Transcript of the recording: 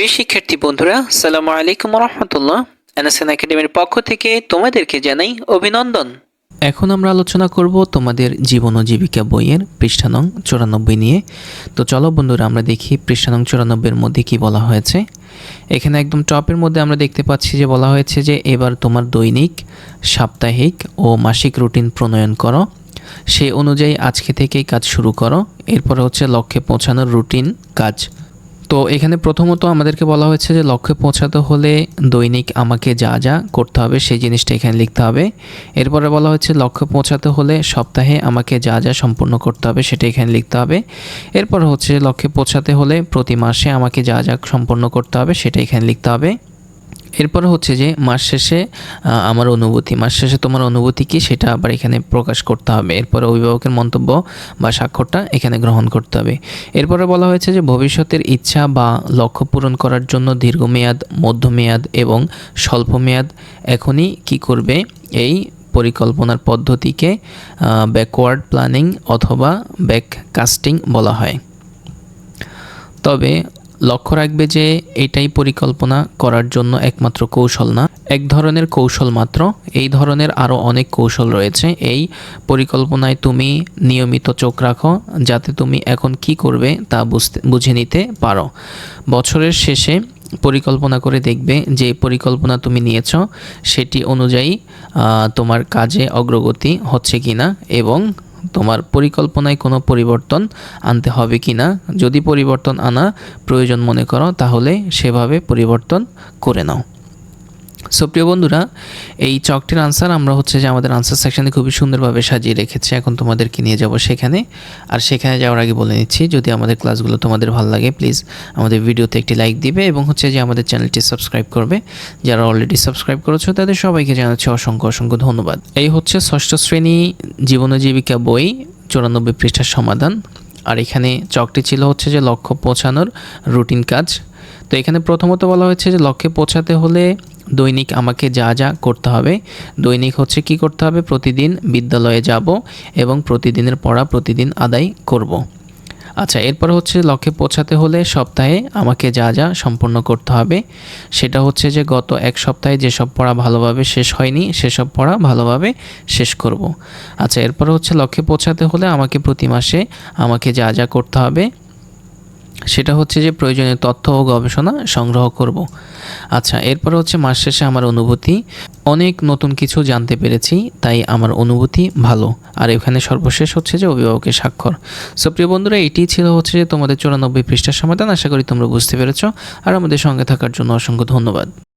প্রিয় শিক্ষার্থী বন্ধুরা সালাম আলাইকুম রহমতুল্লাহ এনএসএন একাডেমির পক্ষ থেকে তোমাদেরকে জানাই অভিনন্দন। এখন আমরা আলোচনা করব তোমাদের জীবন ও জীবিকা বইয়ের পৃষ্ঠা নং চুরানব্বই নিয়ে। তো চলো বন্ধুরা, আমরা দেখি পৃষ্ঠা নং চুরানব্বইয়ের মধ্যে কি বলা হয়েছে। এখানে একদম টপের মধ্যে আমরা দেখতে পাচ্ছি যে বলা হয়েছে যে, এবার তোমার দৈনিক, সাপ্তাহিক ও মাসিক রুটিন প্রণয়ন করো। সেই অনুযায়ী আজকে থেকেই কাজ শুরু করো। এরপরে হচ্ছে লক্ষ্যে পৌঁছানোর রুটিন, কাজ। তো এখানে প্রথমত আমাদেরকে বলা হয়েছে যে লক্ষ্যে পৌঁছাতে হলে দৈনিক আমাকে যা যা করতে হবে সেই জিনিসটা এখানে লিখতে হবে। এরপরে বলা হচ্ছে লক্ষ্যে পৌঁছাতে হলে সপ্তাহে আমাকে যা যা সম্পূর্ণ করতে হবে সেটা এখানে লিখতে হবে। এরপর হচ্ছে লক্ষ্যে পৌঁছাতে হলে প্রতি মাসে আমাকে যা যা সম্পূর্ণ করতে হবে সেটা এখানে লিখতে হবে। এরপরে হচ্ছে যে মাস শেষে আমার অনুভূতি। মাস শেষে তোমার অনুভূতি কি সেটা আবার এখানে প্রকাশ করতে হবে। এরপরে অভিভাবকের মন্তব্য বা স্বাক্ষরটা এখানে গ্রহণ করতে হবে। এরপরে বলা হয়েছে যে ভবিষ্যতের ইচ্ছা বা লক্ষ্য পূরণ করার জন্য দীর্ঘমেয়াদ, মধ্যমেয়াদ এবং স্বল্পমেয়াদ এখনই কি করবে? এই পরিকল্পনার পদ্ধতিকে ব্যাকওয়ার্ড প্ল্যানিং অথবা ব্যাক কাস্টিং বলা হয়। তবে লক্ষ্য রাখবে যে এটাই পরিকল্পনা করার জন্য একমাত্র কৌশল না। এক ধরনের কৌশল মাত্র, এই ধরনের আরও অনেক কৌশল রয়েছে। এই পরিকল্পনায় তুমি নিয়মিত চোখ রাখো, যাতে তুমি এখন কি করবে তা বুঝতে, বুঝে নিতে পারো। বছরের শেষে পরিকল্পনা করে দেখবে যে পরিকল্পনা তুমি নিয়েছ, সেটি অনুযায়ী তোমার কাজে অগ্রগতি হচ্ছে কিনা এবং তোমার পরিকল্পনায় কোনো পরিবর্তন আনতে হবে কি না? যদি পরিবর্তন আনা প্রয়োজন মনে করো, তাহলে সেভাবে পরিবর্তন করে নাও। সো প্রিয় বন্ধুরা, এই চকটির আনসার আমরা হচ্ছে যে আমাদের আনসার সেকশনে খুবই সুন্দরভাবে সাজিয়ে রেখেছি। এখন তোমাদেরকে নিয়ে যাব সেখানে। আর সেখানে যাওয়ার আগে বলে নিচ্ছি, যদি আমাদের ক্লাসগুলো তোমাদের ভালো লাগে প্লিজ আমাদের ভিডিওতে একটি লাইক দিবে এবং হচ্ছে যে আমাদের চ্যানেলটি সাবস্ক্রাইব করবে। যারা অলরেডি সাবস্ক্রাইব করেছ, তাদের সবাইকে জানাচ্ছি অসংখ্য অসংখ্য ধন্যবাদ। এই হচ্ছে ষষ্ঠ শ্রেণি জীবন ও জীবিকা বই, চুরানব্বই পৃষ্ঠার সমাধান। আর এখানে চকটি ছিল হচ্ছে যে লক্ষ্য পৌঁছানোর রুটিন কাজ। তো এখানে প্রথমত বলা হয়েছে যে লক্ষ্যে পৌঁছাতে হলে দৈনিক আমাকে যা যা করতে হবে দৈনিক হচ্ছে কি করতে হবে প্রতিদিন বিদ্যালয়ে যাব এবং প্রতিদিনের পড়া প্রতিদিন আদায় করব। আচ্ছা এরপর হচ্ছে লক্ষ্যে পৌঁছাতে হলে সপ্তাহে আমাকে যা যা সম্পূর্ণ করতে হবে, সেটা হচ্ছে যে গত এক সপ্তাহে যেসব পড়া ভালোভাবে শেষ হয়নি, সেসব পড়া ভালোভাবে শেষ করব। আচ্ছা এরপর হচ্ছে লক্ষ্যে পৌঁছাতে হলে আমাকে প্রতি মাসে আমাকে যা যা করতে হবে সেটা হচ্ছে যে প্রয়োজনীয় তথ্য ও গবেষণা সংগ্রহ করব। আচ্ছা এরপর হচ্ছে মাস শেষে আমার অনুভূতি। অনেক নতুন কিছু জানতে পেরেছি, তাই আমার অনুভূতি ভালো। আর এখানে সর্বশেষ হচ্ছে যে অভিভাবকের স্বাক্ষর। সো, প্রিয় বন্ধুরা, এটি ছিল হচ্ছে যে তোমাদের চুরানব্বই পৃষ্ঠার সমাধান। আশা করি তোমরা বুঝতে পেরেছ। আর আমাদের সঙ্গে থাকার জন্য অসংখ্য ধন্যবাদ।